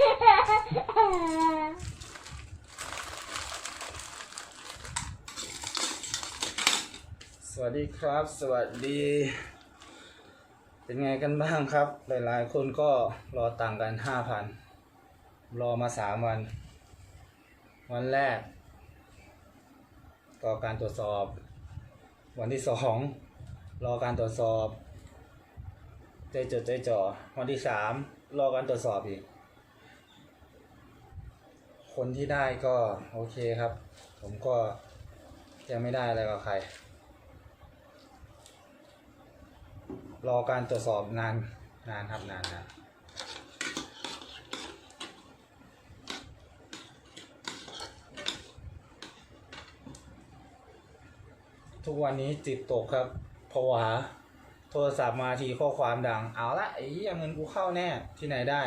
สวัสดีครับ สวัสดี เป็นไงกันบ้างครับ หลายๆ คนก็รอต่างกันห้าพันรอมาสามวัน วันแรก ก็การตรวจสอบ วันที่สองรอการตรวจสอบใจจดใจจ่อวันที่สามรอการตรวจสอบอีก คนที่ได้ก็โอเคครับ ผมก็ยังไม่ได้อะไรกับใคร รอการตรวจสอบนานนานครับนานนานทุกวันนี้จิตตกครับเพราะว่าโทรศัพท์มาทีข้อความดัง เอาละไอ้เงินกูเข้าแน่ที่ไหนได้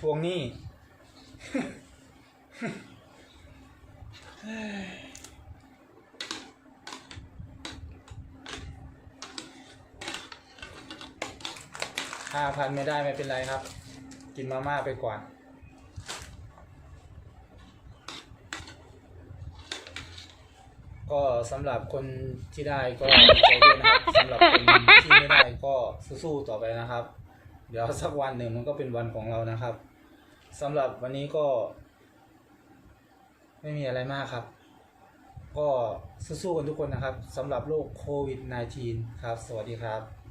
ทวงหนี้ ห้าพันไม่ได้ไม่เป็นไรครับ กินมาม่าไปก่อนก็สำหรับคนที่ได้ก็ดีใจด้วยนะครับสำหรับคนที่ไม่ได้ก็สู้ๆต่อไปนะครับ เดี๋ยวสักวันหนึ่งมันก็เป็นวันของเรานะครับ สำหรับวันนี้ก็ ไม่มีอะไรมากครับ ก็สู้ๆกันทุกคนนะครับสำหรับโรคโควิด -19 ครับ สวัสดีครับ